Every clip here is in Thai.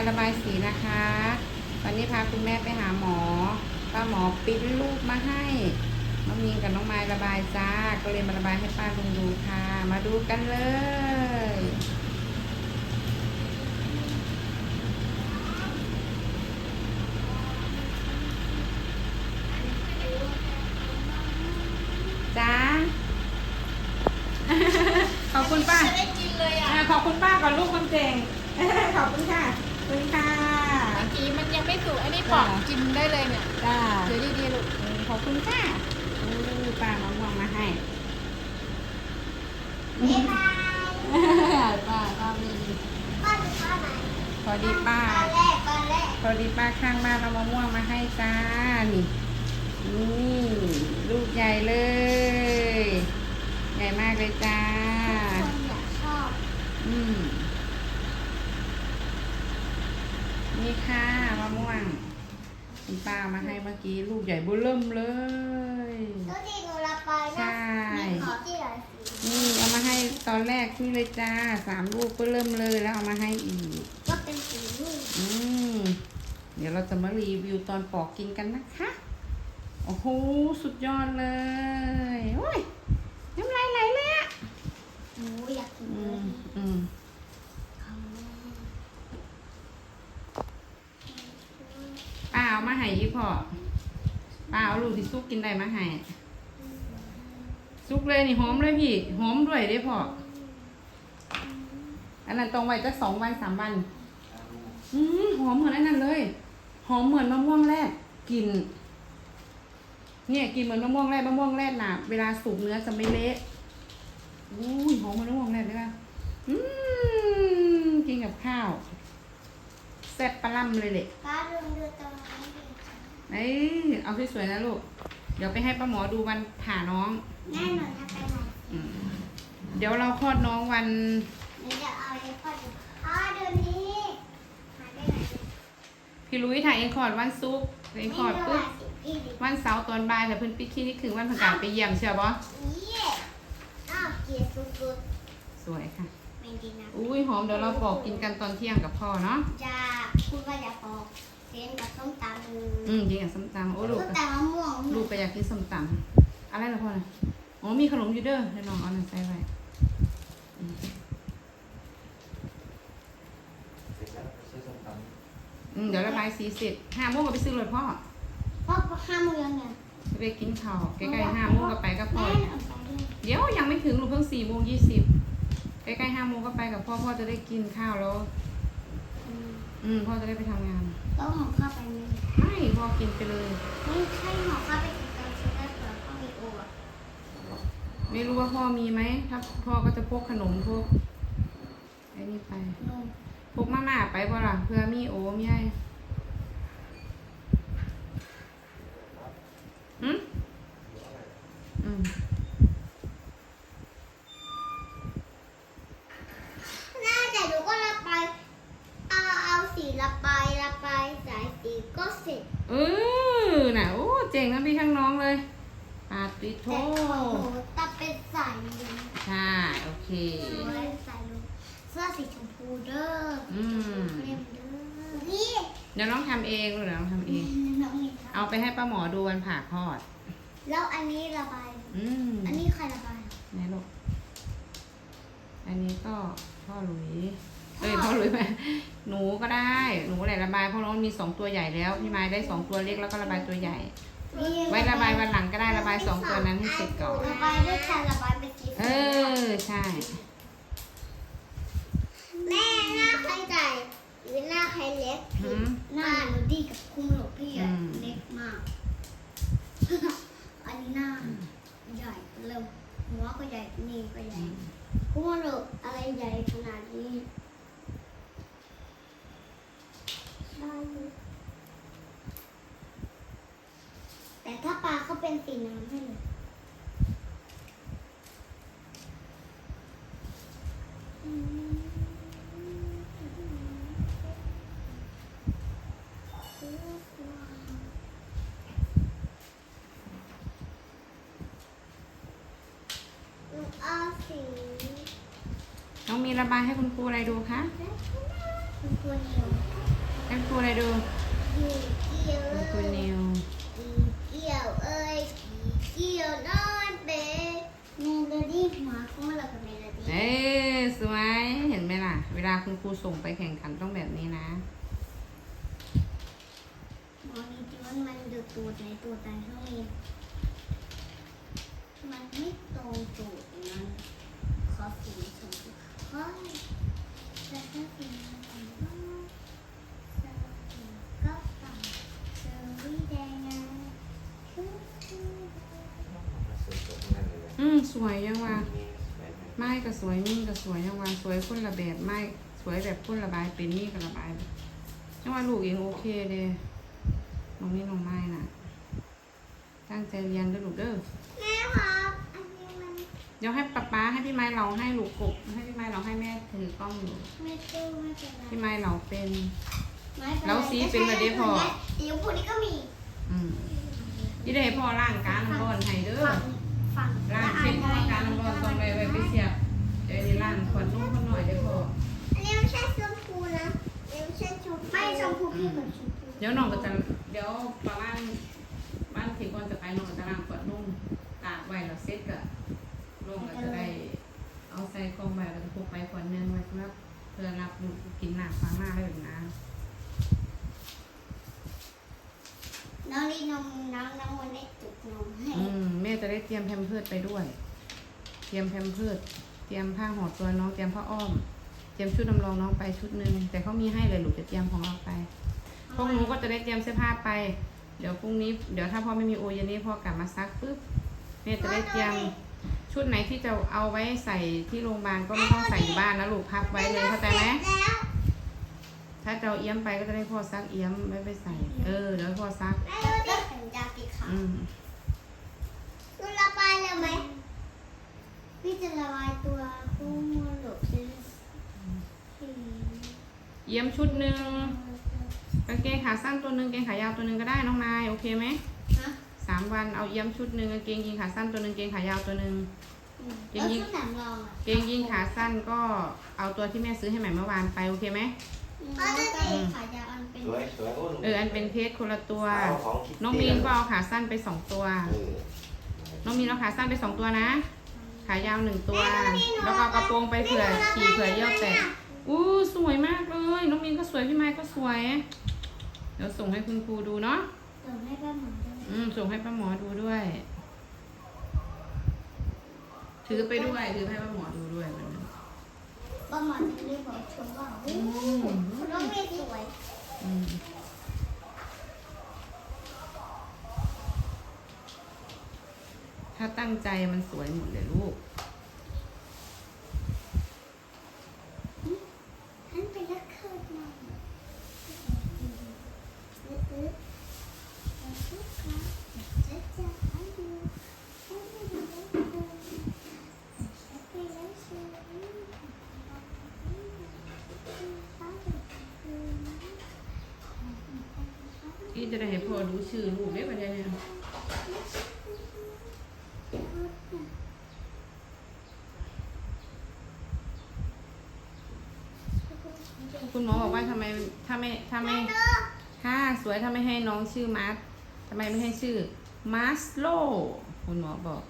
ายระบายสีนะคะ วันนี้พาคุณแม่ไปหาหมอป้าหมอปริ้นรูปมาให้น้องมีนกับน้องไม้ระบายจ้า ก็เลยมาระบายให้ป้าลุงดูค่ะ มาดูกันเลยจ้าขอบคุณป้าจะได้กินเลยอะอ่าขอบคุณป้าก่อนลูกคนเก่งขอบคุณค่ะขอบ คุณค่ะเมื่อกี้มันยังไม่สุกอันนี้ปอกกินได้เลยเนี่ยจ้าถือดีๆลูกขอบคุณค่ะอู้ป้ามะม่วงมาให้บ๊ายบายป้าป้ามีป้าจะป้าไหนพอดีป้าป้าแรกป้าแรกพอดีป้าข้างบ้านเอามะม่วงมาให้จ้านี่นี่ลูกใหญ่เลย ใหญ่มากเลยจ้าคนอยากชอบอืม นี่ค่ะมะม่วงคุณป้าเอามาให้เมื่อกี้ลูกใหญ่เบุเริ่มเลยตัวที่หนูรับไปใช่นะมีขอที่ไหนสีนี่เอามาให้ตอนแรกนี่เลยจ้าสามลูกก็เริ่มเลยแล้วเอามาให้อีก ก็เป็นสีลูกอืมเดี๋ยวเราจะมารีวิวตอนปอกกินกันนะคะ โอ้โห สุดยอดเลย โอ้ย น้ำลายไหลเลยอะหนูอยากกินอืเลย มอืม คำแรก ป้า เอามาให้ยี่พ่อป้าเอาลูกที่ซุกกินได้มาให้ซุกเลยนี่หอมเลยพี่หอมด้วยด้พ่ออันนั้นตรงไว้จะสองวันสามวันอืมหอมเหมือนอันนั้นเลย หอมเหมือนมะม่วงแรดกลิ่นเนี่ยกลินเหมือนมะม่วงแรดมะม่วงแรดน่ะเวลาสุกเนื้อจะไม่เละอุ้ยหอมเหมือนมะม่วงแรดเลยค่ะอืมกินกับข้าวแซ่บปลาล่ำเลยแหละป้าดูดูตรง เอ้ยเอาสวยๆนะลูก เดี๋ยวไปให้ป้าหมอดูวันผ่าน้องแม่หนูจะไปไหนอืมเดี๋ยวเราคลอดน้องวันหนูจะเอาอะไรพ่อดูอ๋อดูนี้หาได้ไหนพี่ลุยถ่ายเองคลอดวันศุกร์เองคลอดปุ๊บสิพี่ดิวันเสาร์ตอนบ่ายแต่เพิ่นปิดคลินิกถึงวันพฤหัสไปเยี่ยมเชียวบอเย่อ้าวเกลียดสุดสวยค่ะ ๆไม่ดีนะอุ้ยหอมเดี๋ยวเราปอกกินกันตอนเที่ยงกับพ่อเนาะ จะพูดว่าอยากปอก เส้นกับส้มตำอืมกินกับส้มตำโอ้ลูกส้มตำมะม่วงลูกก็อยากกินส้มตำอะไรล่ะพ่อน่ะอ๋อมีขนมอยู่เด้อเดี๋ยวน้องเอาหนึ่งใส่ไว้อืมเสร็จแล้วไปซื้อส้มตำอืมเดี๋ยวระบายสีเสร็จห้าโมงก็ไปซื้อรถพ่อพ่อห้าโมงยังไงจะไปกินข้าวใกล้ๆห้าโมงก็ไปกับพ่อแม่เอาไปด้วยเดี๋ยวยังไม่ถึงลูกเพิ่งสี่โมงยี่สิบใกล้ๆห้าโมงก็ไปกับพ่อพ่อจะได้กินข้าวแล้ว อืมอืมพ่อจะได้ไปทำงานต้องห่อข้าวไปไหมไม่พ่อกินไปเลย ไม่ใช่ห่อข้าวไปกินตอนเช้าได้เผื่อพ่อมีโออะไม่รู้ว่าพ่อมีไหมถ้าพ่อก็จะพกขนมพกไอ้นี่ไป นมพกมาม่าไปบ่ล่ะเพื่อมีโอมีไอ้อืมอืม น่าแต่หนูก็รับไป เอาเอาสีรับไปรับไปสายสีก็ เสร็จเออน่ะโอ้เจ๋งนะพี่ทั้งน้องเลยปาติโท แต่ของหนูตัดเป็นสายลุงใช่ โอเคหนูเลยสายลุงเสื้อสีชมพูเด้ออืม เล่มเด้อนี่เดี๋ยวน้องทำเองลูกเดี๋ยวน้องทำเอง น้องมีทเอาไปให้ป้าหมอดูวันผ่าคลอดำแล้วอันนี้ระบาย อืมอันนี้ใครระบาย ไหนลูกอันนี้ก็พ่อหลุย เอ้ยพ่อหลุยไป หนูก็ได้ หนูแหละระบายเพราะน้องมีสองตัวใหญ่แล้วพี่ไม้ได้สองตัวเล็กแล้วก็ระบายตัวใหญ่ ไว้ระบายวันหลังก็ได้ระบายสองตัวนั้นให้เสร็จก่อนระบายด้วยกันระบายเป็นสีเออใช่ แม่หน้าใครใหญ่หรือหน้าใครเล็กหืมหน้าหนูดีกับคุ้มหลบพี่อะ อืม เล็กมาก อันนี้หน้าใหญ่เริ่มหัวก็ใหญ่นี่ก็ใหญ่คุ้มหลบอะไรใหญ่ขนาดนี้ได้อยู่แต่ถ้าปลาเขาเป็นสีน้ำให้เลยอืม หนูเอา สีน้องมีระบายให้คุณครูอะไรดูคะคุณครูนิวให้ครูอะไรดูกี่เกี่ยวคุณครูเอ้ยนิวกี่เกี่ยวเอ้ยกี่เกี่ยวนอนเบเมโลดี้หมาของเรากับเมโลดี้เอ้ยสวยเห็นไหมล่ะ เวลาคุณครูส่งไปแข่งขันต้องแบบนี้นะหมอมีที่มันมันดูตูดในตูดแต่ช่วงนี้มันไม่ตรงตูดมันขอสีชมพูเฮ้ยแต่ถ้าสีมันอ่อนมากสลับสีก็ต่ำเซอร์วิสแดงงามชูชู มาซื้อตัวนั้นเลย อืม สวยยังว่ะมีสวยไหมไม้ก็สวยมิ่งก็สวยยังว่าสวยคนละแบบไม้สวยแบบคนระบายเป็นนี่ก็ระบายแบบยังว่าลูกเองโอเคเลยน้องนี่น้องไม้น่ะ ตั้งใจเรียนเด้อลูกเด้อแม่ครับอันนี้มันเดี๋ยวให้ป๊าป๊าให้พี่ไม้เราให้ลูกกบให้พี่ไม้เราให้แม่ถือกล้องอยู่ไม่ตู้ไม่เป็นไรพี่ไม้เราเป็นไม่เป็นไรแล้วสีเป็นแบบนี้พอสีชมพูนี่ก็มี อืมนี่ได้พ่อร่างการน้ำร้อนให้เด้อ ฝั่งร่างเช็ดพ่อการน้ำร้อนตรงไปไว้ไปเสียบเดี๋ยวนี้ร่างขวดนุ่มขหน่อยเด้อพ่ออันนี้ไม่ใช่ชมพูนะอันนี้ไม่ใช่ชมพูไม่ชมพูพี่เหมือนชมพูเดี๋ยวน้องก็จะเดี๋ยวประมาณบ้านที่ก่อนจะไปน้องก็จะร่างขวดนุ่มตากไว้แล้วเซ็ตก็ลงก็จะได้เอาใส่กล่องไว้แล้วก็พกไปขวดหนึงไว้สำหรับเพื่อรับกกินหนักฟังหน้าได้แบบนั้น น้องนี่นมน้องน้องวันได้จุกนมให้อืมแม่จะได้เตรียมแพมเพิร์ดไปด้วย เตรียมแพมเพิร์ดเตรียมผ้าห่อตัวน้องเตรียมผ้าอ้อม เตรียมชุดนำรองน้องไปชุดหนึ่งแต่เขามีให้เลยลูกจะเตรียมของเราไปพวกหนูก็จะได้เตรียมเสื้อผ้าไป เดี๋ยวพรุ่งนี้เดี๋ยวถ้าพ่อไม่มีโอเย็นนี้พ่อกลับมาซักปุ๊บแม่จะได้เตรียมชุดไหนที่จะเอาไว้ใส่ที่โรงพยาบาลก็ไม่ต้องใส่อยู่บ้านนะลูกพับไว้เลยเข้าใจไหม แล้ว ถ้าจะเอาเอี้ยมไปก็จะได้พ่อซักเอี้ยมไว้ไปใส่ เออเดี๋ยวให้พ่อซักแล้วก็เห็นยาสีขาวอืมคุณระบายเลยไหมพี่จะระบายตัวคู่มือหลบเป็นสีเอี้ยมชุดหนึ่งกางเกงขาสั้นตัวหนึ่งกางเกงขายาวตัวหนึ่งก็ได้น้องนายโอเคไหมฮะสามวันเอาเอี้ยมชุดหนึ่งกางเกงยีนขาสั้นตัวหนึ่งกางเกงขายาวตัวหนึ่งอืมเกงแล้วยีนชุดหนังรองอะเกงยีนขาสั้นก็เอาตัวที่แม่ซื้อให้ใหม่เมื่อวานไปโอเคไหม ก็จะเป็นขายาวอันเป็นสวยสวยโอ้หเอออันเป็นเพชรคนละตัว เอาของคิดน้องมีนก็เอาขาสั้นไปสองตัว เออน้องมีนเอาขาสั้นไปสองตัวนะ ขายาวหนึ่งตัว แล้วก็เอากระโปรงไปเผื่อขี่เผื่อเยี่ยวแตกอู้สวยมากเลย น้องมีนก็สวยพี่ไม้ก็สวย เดี๋ยวส่งให้คุณครูดูเนาะเดี๋ยวให้ป้าหมอดูอืมส่งให้ป้าหมอดูด้วย ถือไปด้วย ถือให้ป้าหมอดูด้วยวันนั้น ป้าหมอจะได้บอกชมว่าโอ้หคุณน้องเมย์สวยอืมถ้าตั้งใจมันสวยหมดเลยลูก ฉันเป็นนักเคิร์ดมาอื้ออื้อแล้วทุกครั้งจะจะให้ดูให้ดูให้ดูให้ไปแล้วเชียว ที่จะได้ให้พ่อรู้ชื่อลูกได้ปะเนี่ยคุณหมอบอกว่าทำไมถ้าไม่ถ้าไม่ค่ะสวยถ้าไม่ให้น้องชื่อมาร์ททำไมไม่ให้ชื่อมาสโลคุณหมอบอก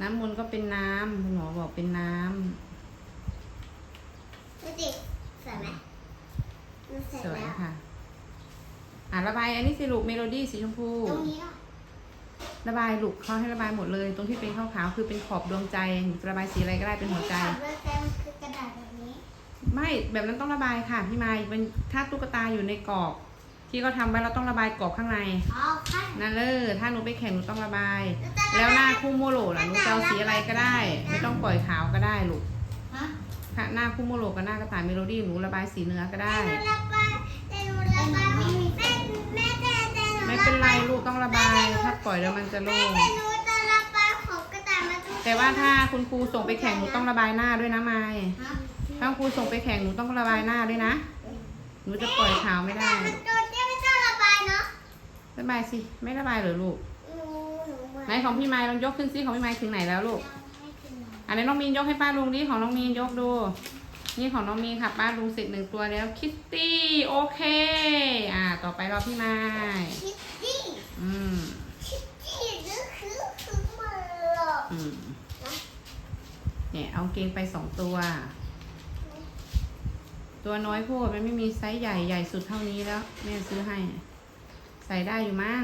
น้ำมนต์ก็เป็นน้ำคุณหมอบอกเป็นน้ดูดิสวยไหมมันเสร็ำจสวยแล้วค่ะ อะระบายอันนี้สิลูกเมโลดี้สีชมพู ตรงนี้อะระบายลูกเขาให้ระบายหมดเลย ตรงที่เป็นขาวๆคือเป็นขอบดวงใจหนูจะระบายสีอะไรก็ได้เป็นหัวใจขอบเลือดแต่มันคือกระดาษแบบนี้ ไม่แบบนั้นต้องระบายค่ะพี่ไม้เป็นถ้าตุ๊กตาอยู่ในกรอบ ที่เขาทำไว้เราต้องระบายกรอบข้างในอ๋อค่ะนั่นเลยถ้าหนูไปแข่งหนูต้องระบาย แล้วหน้าคู่โมโรล่ะหนูจะเอาสีอะไรก็ได้ ไม่ต้องปล่อยขาวก็ได้ลูกฮะค่ะหน้าคู่โมโรกับหน้ากระต่ายเมโลดี้หนูระบายสีเนื้อก็ได้แต่ห เป็นไรลูกต้องระบาย ถ้าปล่อยแล้วมันจะโล่งแต่หนูจะระบายของกระดาษมาทุกแต่ว่าถ้าคุณครูส่งไปแข่งหนูต้องระบายหน้าด้วยนะไม้ฮะถ้าครูส่งไปแข่งหนูต้องระบายหน้าด้วยนะ หนูจะปล่อยขาวไม่ได้มันโดนเนี่ยไม่ต้องระบายเนาะระบายสิ ไม่ระบายเหรอลูกหนูหนูเหมือนไหนของพี่ไม้ลองยกขึ้นสิของพี่ไม้ถึงไหนแล้วลูกยังไม่ถึงไหนอันนี้น้องมีนยกให้ป้าลุงดิของน้องมีนยกดู นี่ของน้องมีค่ะป้าลุงเสร็จหนึ่งตัวแล้วคิตตี้โอเค อ่า ต่อไปรอพี่ไม้ คิตตี้ อืม คิตตี้ก็คือคือมาหลอก อืม เอาเกงไปสองตัว ตัวน้อยโพดมันไม่มีไซส์ใหญ่ใหญ่สุดเท่านี้แล้วแม่ซื้อให้ ใส่ได้อยู่มั้ง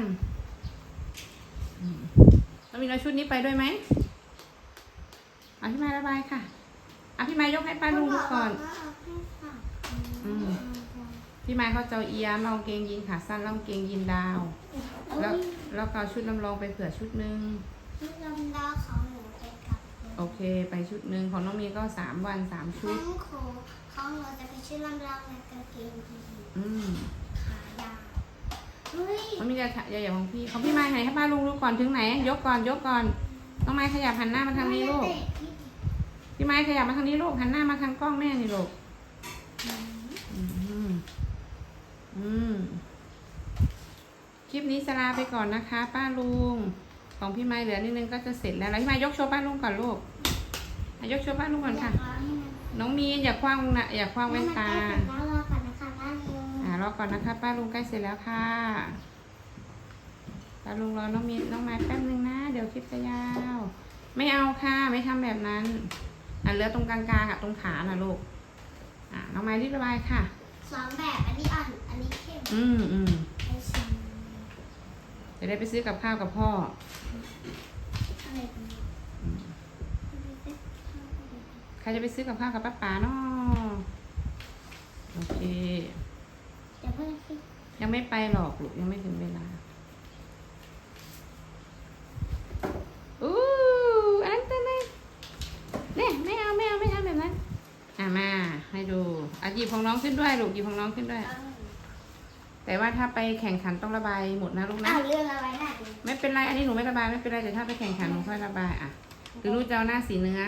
แล้วมีเราชุดนี้ไปด้วยไหมเอาพี่ไม้ระบายค่ะเอาพี่ม้ยกให้ป้าลุงดูก่อนพี่ไม้เขาเจะเอาเอียมเอากางเกงยีนขาสั้นล้วกางเกงยีนดาว แล้วแล้วก็เอาชุดลำลองไปเผื่อชุดหนึ่งที่ลำดาวของ โอเค ไปชุดหนึ่งของน้องมีก็สามวันสามชุทั้ดงโคของหนูจะเป็นชื่อลำดาวในกางเกงยีนอืมขายาวเฮ้ยมันมีใหญ่ใหญ่ของพี่ของพี่ไม้ไหนให้ป้าลุงดูก่อนถึงไหน ยกก่อนยกก่อนน้องไม้ขยับหันหน้ามาทางนี้ลูก พี่ไม้ขยับมาทางนี้ลูกหันหน้ามาทางกล้องแม่นี่ลูก อืม อืม คลิปนี้สลาไปก่อนนะคะ ป้าลุง ของพี่ไม้เหลือนิดนึงก็จะเสร็จแล้วแล้วพี่ไม้ยกโชว์ป้านลุงก่อนลูกยกโชว์ป้านลุงก่อนค่ะ น้องมีนอย่าคว้างนะอย่าคว้างแว่นตารอก่อนนะคะป้าลุงอ่ารอก่อนนะคะ ป้าลุงใกล้เสร็จแล้วค่ะป้าลุงรอน้องมีน้องไม้แป๊บนึงนะเดี๋ยวคลิปจะยาว ไม่เอาค่ะไม่ทำแบบนั้นอะเหลือตรงกลางๆอะตรงขาน่ะลูกอะน้องไม้รีบระบายค่ะสองแบบอันนี้อ่อนอันนี้เข้มอืมอืมไอ้ชิมจะได้ไปซื้อกับข้าวกับพ่อ ใครจะไปซื้อกับข้าวกับป้าป๋าเนาะโอเค ยังไม่ไปหรอกลูกยังไม่ถึงเวลาอู้อันตรายเนี่ยไม่เอาไม่เอาไม่ทำแบบนั้นอะมาให้ดูอะหยิบของน้องขึ้นด้วยลูกหยิบของน้องขึ้นด้วย แต่ว่าถ้าไปแข่งขันต้องระบายหมดนะลูกนะ อ้าวเรื่องอะไรน่ะไม่เป็นไร อันนี้หนูไม่ระบายไม่เป็นไรแต่ถ้าไปแข่งขันหนูค่อยระบายอะหรือหนูจะเอาหน้าสีเนื้อ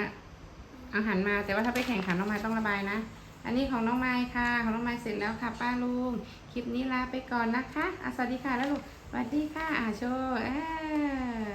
เอาหันมาแต่ว่าถ้าไปแข่งขันน้องไม้ต้องระบายนะ อันนี้ของน้องไม้ค่ะ ของน้องไม้เสร็จแล้วค่ะ ป้าลุง คลิปนี้ลาไปก่อนนะคะอะสวัสดีค่ะแล้วลูกสวัสดีค่ะอะโชว์เออ